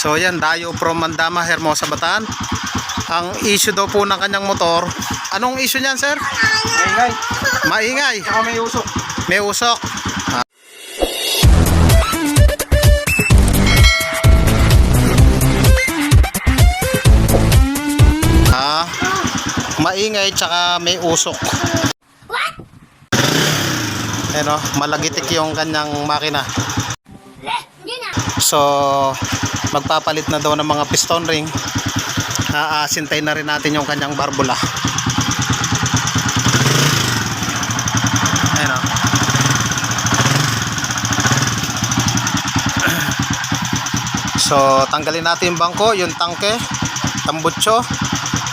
So yan, Dayo from Mandama, Hermosa, Bataan. Ang issue daw po ng kanyang motor. Anong issue niyan, sir? Maingay. Maingay. Saka may usok. May usok. Ah, maingay tsaka may usok. Ano, malagitik yung kanyang makina. So, magpapalit na daw ng mga piston ring. Aasintay na rin natin yung kanyang barbula. Ayan o. So, tanggalin natin yung bangko, yung tangke, tambutso,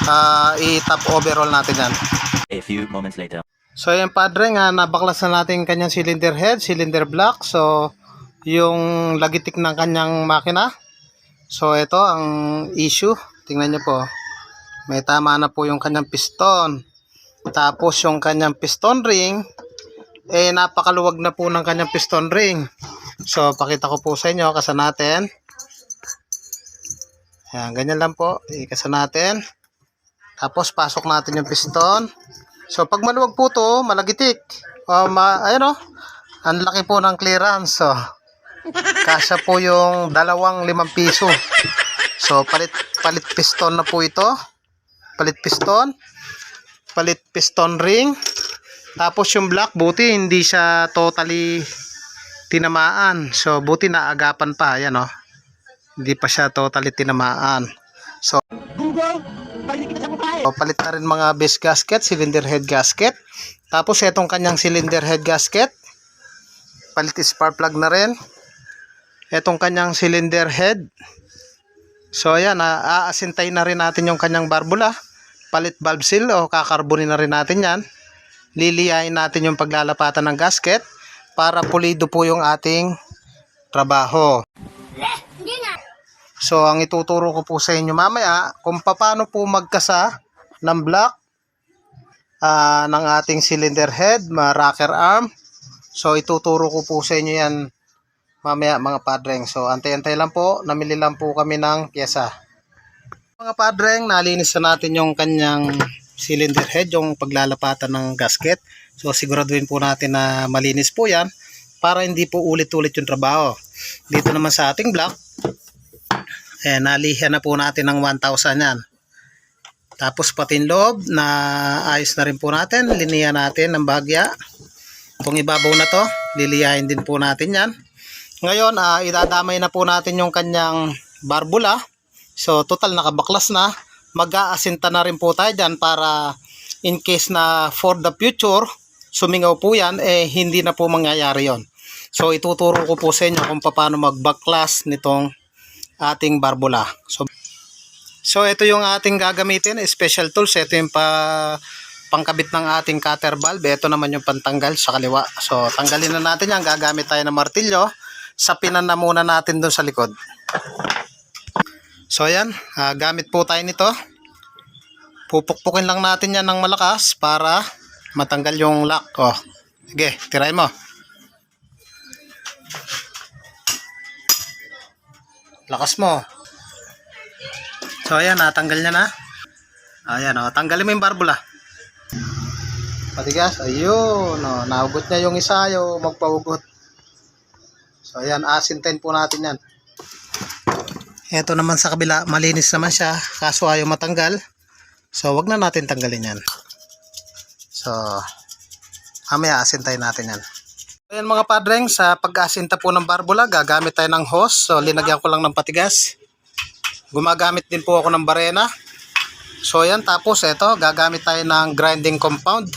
ah, i-top overall natin yan. A few moments later. So, yung padre nga, nabaklas na natin kanyang cylinder head, cylinder block. So, yung lagitik ng kanyang makina. So, ito ang issue. Tingnan nyo po. May tama na po yung kanyang piston. Tapos, yung kanyang piston ring, eh, napakaluwag na po ng kanyang piston ring. So, pakita ko po sa inyo, kasa natin. Ayan, ganyan lang po. Ikasa natin. Tapos, pasok natin yung piston. So, pag maluwag po to, malagitik. O, ma, ayun o. Ang laki po ng clearance. So, kasya po yung dalawang limang piso. So, palit, palit piston na po ito. Palit piston. Palit piston ring. Tapos yung black, buti hindi siya totally tinamaan. So, buti naagapan pa. Ayan o. Hindi pa siya totally tinamaan. So, o, palit na rin mga base gasket, cylinder head gasket. Tapos itong kanyang cylinder head gasket. Palit spark plug na rin. Itong kanyang cylinder head. So ayan, ah, aasintay na rin natin yung kanyang barbula. Palit valve seal o kakarbonin na rin natin yan. Liliyain natin yung paglalapatan ng gasket para pulido po yung ating trabaho. So, ang ituturo ko po sa inyo mamaya, kung paano po magkasa ng block ah, ng ating cylinder head, ma rocker arm. So, ituturo ko po sa inyo yan mamaya mga padreng. So, antay-antay lang po, namili lang po kami ng pyesa. Mga padreng, nalinis na natin yung kanyang cylinder head, yung paglalapatan ng gasket. So, siguraduhin po natin na malinis po yan para hindi po ulit-ulit yung trabaho. Dito naman sa ating block, eh, nalihan na po natin ng 1,000 yan. Tapos pati loob na ayos na rin po natin. Liniyan natin ng bagya. Itong ibabaw na to, liliyahin din po natin yan. Ngayon, ah, idadamay na po natin yung kanyang barbula. So, total nakabaklas na. Mag-aasinta na rin po tayo dyan para in case na for the future, sumingaw po yan, eh hindi na po mangyayari yon. So, ituturo ko po sa inyo kung paano mag-backlas nitong ating barbula. So, so ito yung ating gagamitin, special tools. Ito yung pa, pangkabit ng ating cutter valve. Ito naman yung pantanggal sa kaliwa. So, tanggalin na natin yan. Gagamit tayo ng martilyo. Sapinan na muna natin doon sa likod. So, ayan. ah, gamit po tayo nito. Pupukpukin lang natin yan ng malakas para matanggal yung lock. Oh. Sige, tirahin mo. Lakas mo. So ayan, natanggal niya na. Ayan o, tanggalin mo yung barbula. Patigas, ayun o, nahugot niya yung isa, yung magpahugot. So ayan, asintain po natin yan. Ito naman sa kabila, malinis naman siya, kaso ayaw matanggal. So wag na natin tanggalin yan. So, mamaya asintayin natin yan. Ayan mga padreng, sa pag-asinta po ng barbula, gagamit tayo ng hose. So, linagyan ko lang ng patigas. Gumagamit din po ako ng barena. So, ayan. Tapos, ito, gagamit tayo ng grinding compound.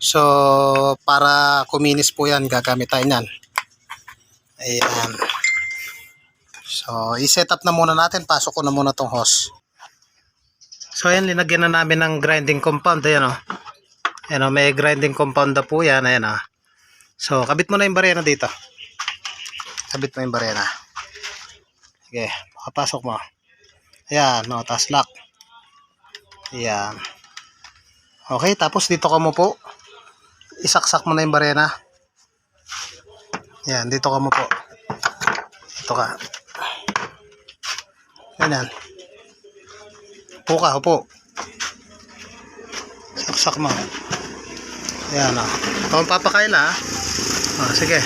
So, para kuminis po yan, gagamit tayo yan. Ayan. So, i-set up na muna natin. Pasok ko na muna tong hose. So, ayan, linagyan na namin ng grinding compound. Ayan, o. Ayan, o, may grinding compound na po yan. Ayan, o. So, kabit mo na yung barena dito. Kabit mo yung barena. Sige, makapasok mo. Ayan, no, taas lock. Ayan. Okay, tapos dito ka mo po. Isaksak mo na yung barena. Ayan, dito ka mo po. Dito ka. Ganyan. Upo ka, upo. Saksak mo. Ayan o. Oh. papakaila ha. Oh, sige.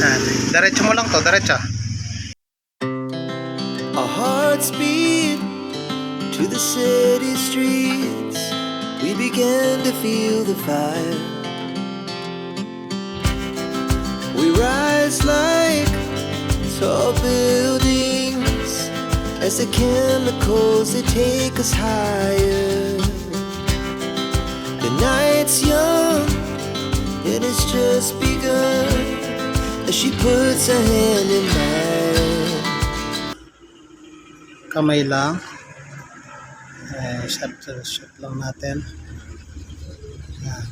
Ayan. Diretso mo lang to, diretso. Our hearts beat to the city streets. We began to feel the fire. We rise like tall buildings as the chemicals they take us higher. The night's young and it's just begun as she puts her hand in mine. kamay lang. Eh, shot, shot lang natin. Yan.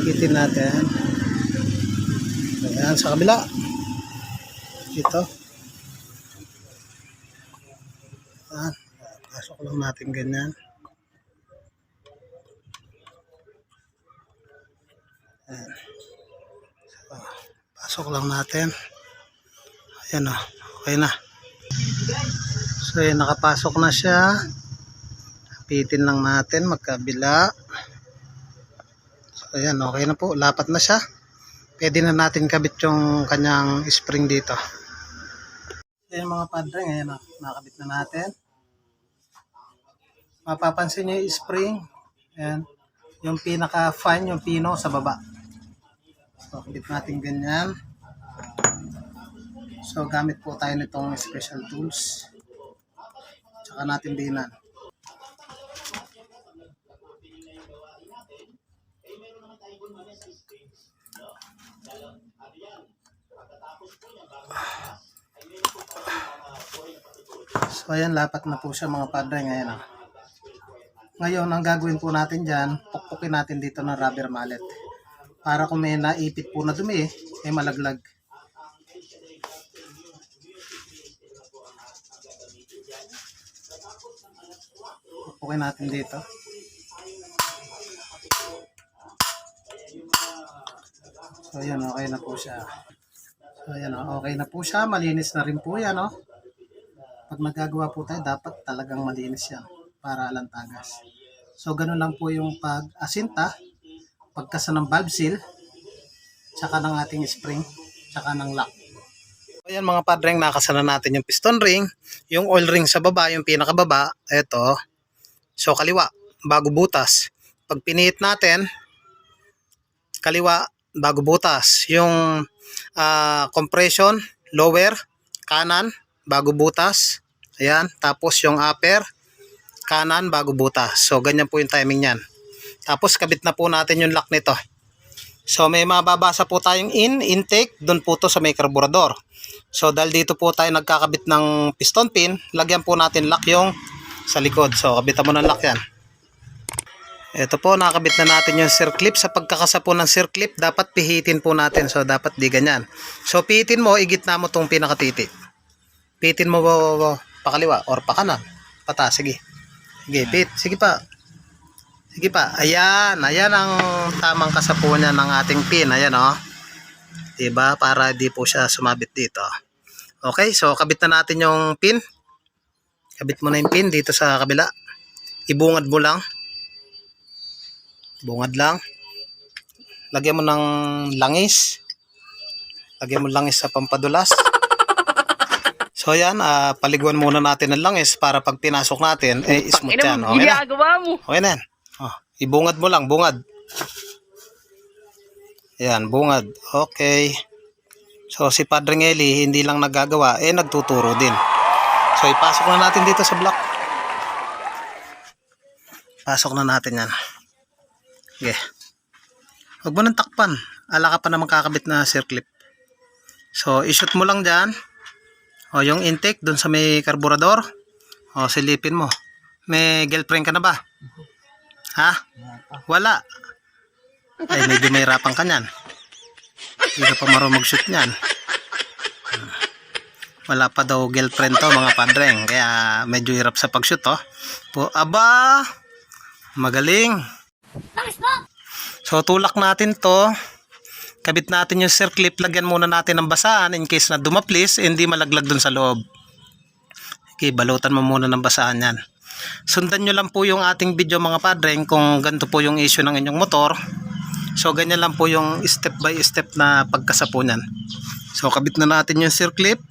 Hitin natin. Ayan, sa kabila. Dito. Ayan. Pasok lang natin ganyan. Ayan. So, pasok lang natin. Ayan o. Okay na. So yun, nakapasok na siya. Pitin lang natin magkabila. Ayan, okay na po. Lapat na siya. Pwede na natin kabit yung kanyang spring dito. Yun mga padre, ngayon na, nakabit na natin. Mapapansin nyo yung spring. Ayan. Yung pinaka-fine, yung pino sa baba. So, kabit natin ganyan. So gamit po tayo nitong special tools. Tsaka natin dinan. So ayan, lapat na po siya mga padre ngayon. ah. Ngayon, ang gagawin po natin dyan, pukpukin natin dito ng rubber mallet. Para kung may naipit po na dumi, eh malaglag. Okay natin dito. So yan, okay na po siya. So yan, oh, okay na po siya. Malinis na rin po yan, oh. Pag nagagawa po tayo, dapat talagang malinis yan para alantagas. So ganun lang po yung pag-asinta, pagkasa ng valve seal, tsaka ng ating spring, tsaka ng lock. Ayan mga padreng, nakasana natin yung piston ring, yung oil ring sa baba, yung pinakababa, eto. So kaliwa, bago butas. Pag pinihit natin, kaliwa, bago butas. Yung ah, compression, lower, kanan, bago butas. Ayan, tapos yung upper, kanan, bago butas. So ganyan po yung timing niyan. Tapos kabit na po natin yung lock nito. So may mababasa po tayong in, intake, doon po to sa may carburetor. So dahil dito po tayo nagkakabit ng piston pin, lagyan po natin lock yung sa likod. So kabitan mo ng lock yan. Ito po, nakakabit na natin yung circlip. Sa pagkakasa po ng circlip, dapat pihitin po natin. So dapat di ganyan. So pihitin mo, igitna mo tong pinakatiti. Pihitin mo bo, bo, pakaliwa or pakanan. Pata, sige. Sige, pit. Sige pa. Sige pa. Ayan. Ayan ang tamang kasapuan niya ng ating pin. Ayan. Oh. Diba? Para di po siya sumabit dito. Okay. So, kabit na natin yung pin. Kabit mo na yung pin dito sa kabila. Ibungad mo lang. Bungad lang. Lagyan mo ng langis. Lagyan mo langis sa pampadulas. So yan, ah, paliguan muna natin ng langis para pag pinasok natin, eh, smooth yan. Okay na. Okay na yan. Oh, ibungad mo lang, bungad. Ayan, bungad. Okay. So, si Padre Eli, hindi lang nagagawa, eh, nagtuturo din. So, ipasok na natin dito sa block. Pasok na natin yan. Okay. Huwag mo nang takpan. Ala ka pa naman kakabit na circlip. So, ishoot mo lang dyan. O, yung intake dun sa may karburador. O, silipin mo. May girlfriend ka na ba? Ha? Wala. Ay, medyo may rapang ka niyan. Hindi ka pa marunong mag-shoot niyan. Wala pa daw girlfriend to mga padreng. Kaya medyo hirap sa pag-shoot oh. Po, aba! Magaling. So tulak natin to kabit natin yung circlip, lagyan muna natin ng basahan in case na dumaplis, hindi malaglag dun sa loob. Okay, balutan mo muna ng basahan yan. Sundan nyo lang po yung ating video mga padreng kung ganito po yung issue ng inyong motor. So ganyan lang po yung step by step na pagkasapo. So kabit na natin yung circlip.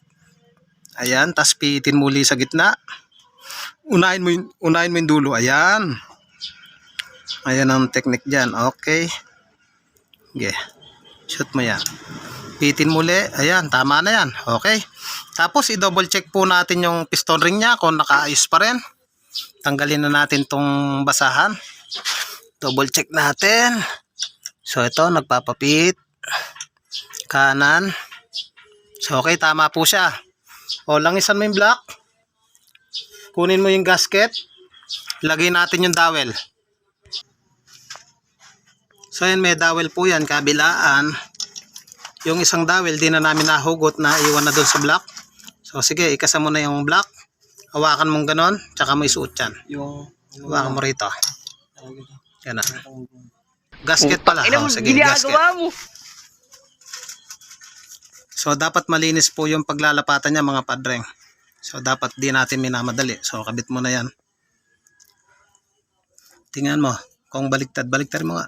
Ayan, tas piitin muli sa gitna. Unahin mo yung, unahin mo yung dulo. Ayan. Ayan ang technique dyan. Okay. Okay. Shoot mo yan. Pitin muli. Ayan, tama na yan. Okay. Tapos i-double check po natin yung piston ring niya kung nakaayos pa rin. Tanggalin na natin tong basahan. Double check natin. So ito, nagpapapit. Kanan. So okay, tama po siya. O, langisan mo yung block. Kunin mo yung gasket. Lagay natin yung dowel. So yan, may dowel po yan, kabilaan. Yung isang dowel, di na namin nahugot na iwan na doon sa block. So sige, ikasa mo na yung block. Hawakan mong ganon, tsaka mo isuot yan. Yung Hawakan mo rito. Yan na. Gasket pala. Oh, sige, gasket. mo. So dapat malinis po yung paglalapatan niya mga padreng. So dapat di natin minamadali. So kabit mo na yan. Tingnan mo. Kung baliktad, baliktad mo nga.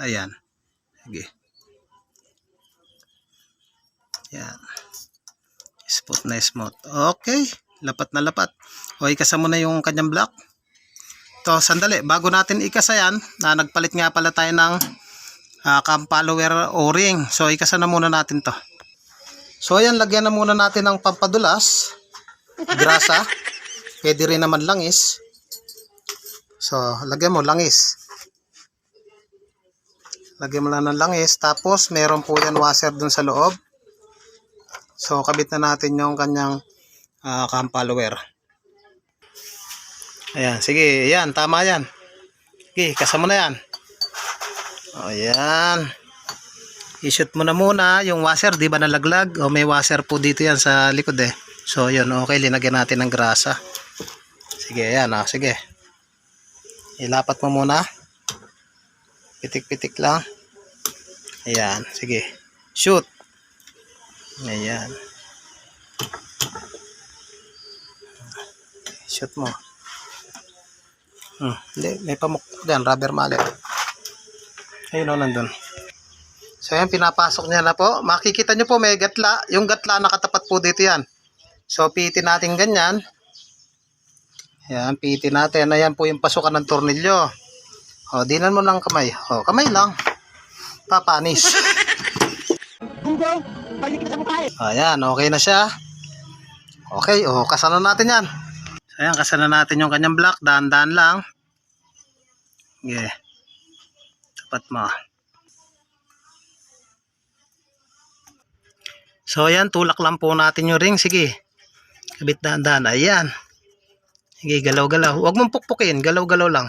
Ayan. Sige. Yan. Spot na smooth. Okay. Lapat na lapat. O ikasa mo na yung kanyang block. To, sandali. Bago natin ikasa yan, na nagpalit nga pala tayo ng uh, cam follower o-ring. So ikasa na muna natin to. So ayan, lagyan na muna natin ng pampadulas. Grasa. Pwede rin naman langis. So, lagyan mo langis. Lagyan mo lang ng langis. Tapos, meron po yan washer dun sa loob. So, kabit na natin yung kanyang uh, cam follower. Ayan, sige. Ayan, tama yan. Okay, kasama na yan. Ayan. I-shoot mo na muna yung washer, di ba nalaglag? O may washer po dito yan sa likod eh. So yun, okay, linagyan natin ng grasa. Sige, ayan ah, sige. Ilapat mo muna. Pitik-pitik lang. Ayan, sige. Shoot. Ayan. Shoot mo. Hmm, hindi, may pamuk dyan, rubber mallet. Ayun o, nandun. So yan, pinapasok niya na po. Makikita nyo po may gatla. Yung gatla nakatapat po dito yan. So piitin natin ganyan. Yan, piitin natin. Ayan po yung pasukan ng tornilyo. O, dinan mo ng kamay. O, kamay lang. Papanis. Ayan, okay na siya. Okay, o, kasalan natin yan. So ayan, kasalan natin yung kanyang block. Daan-daan lang. Okay. Tapat mo. So ayan, tulak lang po natin yung ring. Sige. Kabit dahan-dahan. Ayan. Sige, galaw-galaw. Huwag mong pukpukin. Galaw-galaw lang.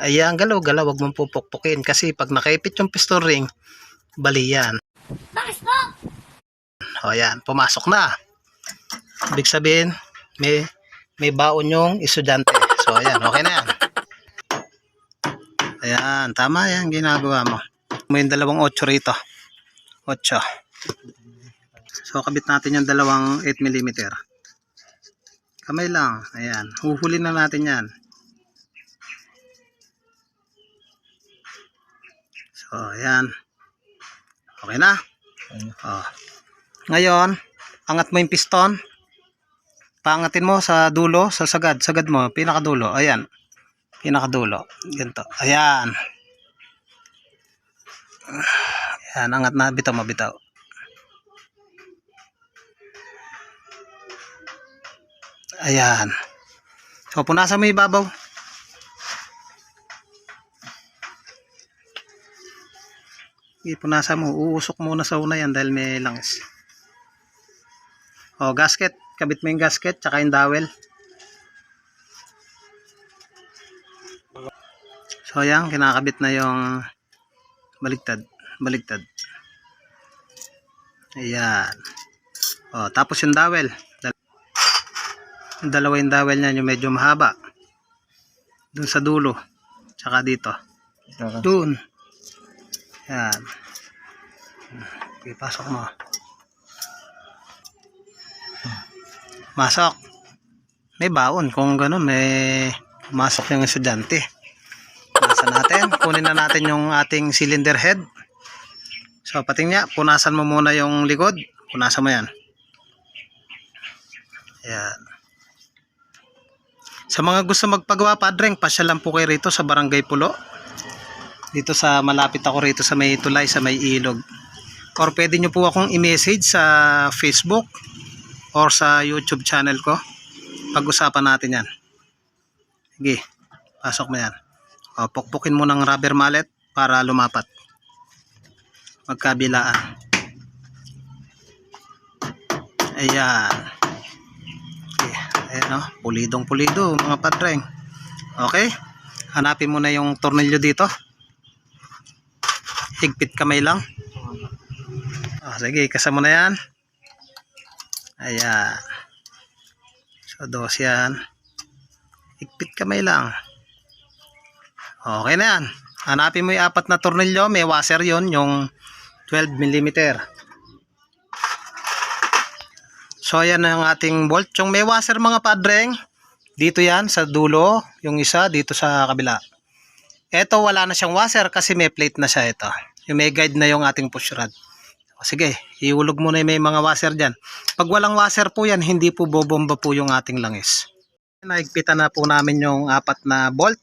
Ayan, galaw-galaw. Huwag mong pupukpukin. Kasi pag nakaipit yung piston ring, bali yan. O ayan, pumasok na. Ibig sabihin, may, may baon yung estudyante. So ayan, okay na yan. Ayan, tama yan ginagawa mo. May dalawang 8 rito. 8. So, kabit natin yung dalawang 8mm. Kamay lang. Ayan. Huhuli na natin yan. So, ayan. Okay na. Oh. Ngayon, angat mo yung piston. Paangatin mo sa dulo, sa sagad. Sagad mo, pinakadulo. Ayan. Pinakadulo. Ganito. Ayan. Ayan, angat na. Bitaw, mabitaw. Ayan. So, punasan mo yung ibabaw. Ipunasan mo. Uusok muna sa una yan dahil may langis. O, gasket. Kabit mo yung gasket, tsaka yung dowel. So, ayan. Kinakabit na yung baligtad. Baligtad. Ayan. O, tapos yung dowel. Yung dalawa yung dowel niya, yung medyo mahaba. Doon sa dulo. Tsaka dito. Doon. Yan. Okay, pasok mo. Masok. May baon. Kung ganun, may masok yung estudyante. Punasan natin. Kunin na natin yung ating cylinder head. So, pating niya, punasan mo muna yung likod. Punasan mo yan. Ayan. Sa mga gusto magpagawa, padreng, pasya lang po kayo rito sa Barangay Pulo. Dito sa malapit ako rito sa may tulay, sa may ilog. Or pwede nyo po akong i-message sa Facebook or sa YouTube channel ko. Pag-usapan natin yan. Sige, pasok mo yan. O, pukpukin mo ng rubber mallet para lumapat. Magkabilaan. Ayan. Okay. Ayan o, pulidong pulido mga padreng. Okay, hanapin mo na yung tornilyo dito. Higpit kamay lang. Ah, sige, kasama na yan. Ayan. So, dos yan. Higpit kamay lang. Okay na yan. Hanapin mo yung apat na tornilyo. May washer yon yung 12 mm. So, ayan na yung ating bolt. Yung may washer mga padreng, dito yan sa dulo. Yung isa dito sa kabila. Ito wala na siyang washer kasi may plate na siya ito. Yung may guide na yung ating push rod. O, sige, iulog mo na yung may mga washer dyan. Pag walang washer po yan, hindi po bobomba po yung ating langis. Naigpitan na po namin yung apat na bolt.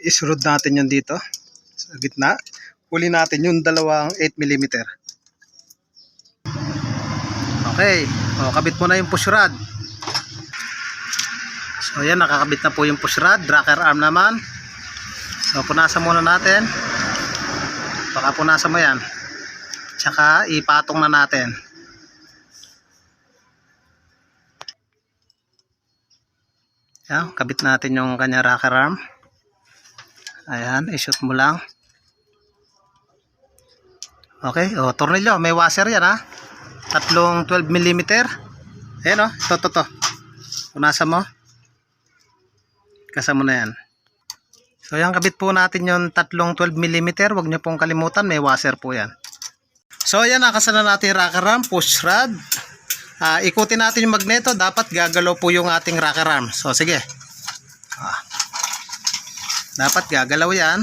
Isurod natin yun dito sa gitna. Huli natin yung dalawang 8 mm. Okay, o, kabit mo na yung push rod. So yan, nakakabit na po yung push rod. Rocker arm naman. So punasan muna natin. Baka punasan mo yan. Tsaka ipatong na natin. Yan, kabit natin yung kanya rocker arm. Ayan, i-shoot mo lang. Okay, o tornilyo, may washer yan ha. Tatlong 12 mm. Ayan o, to to to. Punasan mo. Kasama na yan. So yan, kabit po natin yung tatlong 12 mm. Huwag niyo pong kalimutan, may washer po yan. So ayan, nakasana natin rocker arm, push rod. Ah, ikutin natin yung magneto, dapat gagalaw po yung ating rocker arm. So sige. Ah. Dapat gagalaw yan.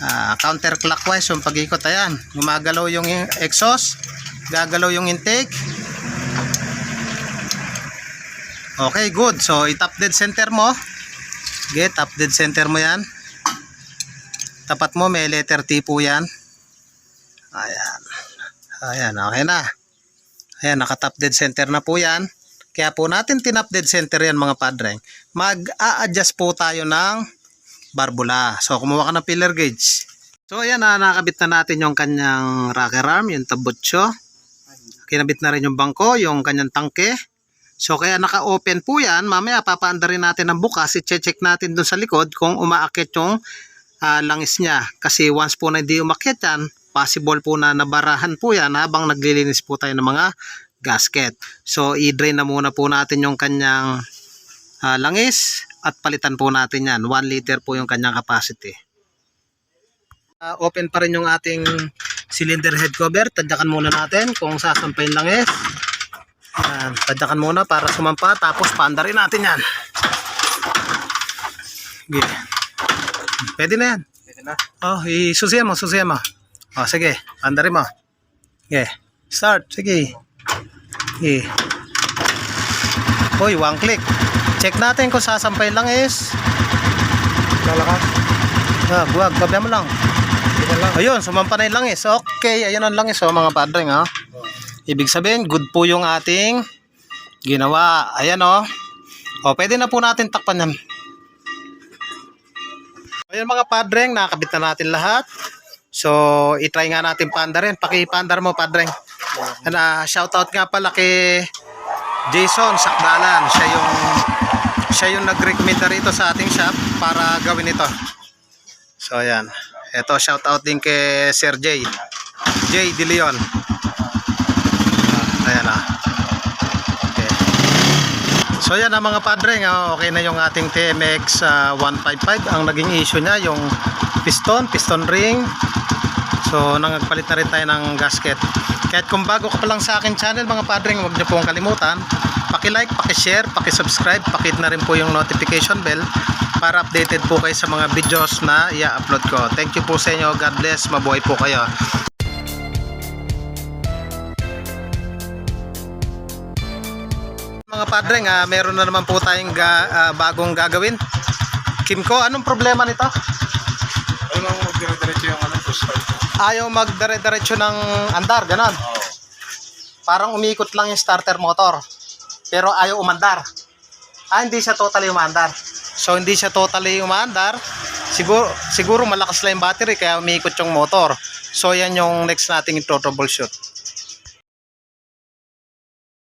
Ah, counterclockwise yung pag-ikot. Ayan, gumagalaw yung exhaust, gagalaw yung intake. Okay, good. So, i-top dead center mo. Okay, top dead center mo yan. Tapat mo, may letter T po yan. Ayan. Ayan, okay na. Ayan, naka-top dead center na po yan. Kaya po natin tinap dead center yan mga padreng. Mag-a-adjust po tayo ng barbula. So, kumuha ka ng pillar gauge. So, ayan na, nakabit na natin yung kanyang rocker arm, yung tabutso. Kinabit na rin yung bangko, yung kanyang tangke. So, kaya naka-open po yan. Mamaya, papaanda rin natin ng bukas. I-check natin dun sa likod kung umaakit yung ah, langis niya. Kasi once po na hindi umakyat yan, possible po na nabarahan po yan habang naglilinis po tayo ng mga gasket. So, i-drain na muna po natin yung kanyang ah, langis at palitan po natin yan. 1 liter po yung kanyang capacity. Ah, open pa rin yung ating cylinder head cover. Tadyakan muna natin kung sasampayin langis. Yan, tadyakan muna para sumampa. Tapos paanda rin natin yan. Sige. Pwede na yan. Pwede na. Oh, isusiyan mo, susiyan mo. Oh, sige, paanda rin mo. Sige, start. Sige. Sige. Uy, one click. Check natin kung sasampay lang is. Lalakas. Ah, buwag, mo lang. Ayun, sumampa na yung langis. Okay, ayun ang langis oh, mga padring ha. Ibig sabihin, good po yung ating ginawa. Ayan oh. O, pwede na po natin takpan yan. Ayun mga padreng, nakakabit na natin lahat. So, itry nga natin panda rin. Paki-pandar mo padreng. Na shoutout nga pala kay Jason Sakdalan. Siya yung siya yung nag-recommend na rito sa ating shop para gawin ito. So, ayan. Ito, shoutout din kay Sir J. J. De Leon. Ah, ayan ah. Okay. So yan ang mga padre, okay na yung ating TMX ah, 155. Ang naging issue niya yung piston, piston ring, So, nagpalit na rin tayo ng gasket. Kahit kung bago ka pa lang sa akin channel mga padring, huwag niyo pong kalimutan. Paki-like, paki-share, paki-subscribe, pakit na rin po yung notification bell para updated po kayo sa mga videos na i-upload ko. Thank you po sa inyo. God bless. Mabuhay po kayo. Padring, ah, meron na naman po tayong ga- ah, bagong gagawin. Kimko, anong problema nito? Ano lang magdire-diretso yung ano, push start. Ayaw magdire-diretso ng andar, ganon. Parang umiikot lang yung starter motor. Pero ayaw umandar. Ah, hindi siya totally umandar. So, hindi siya totally umandar. Siguro, siguro malakas lang yung battery kaya umiikot yung motor. So, yan yung next nating i-troubleshoot.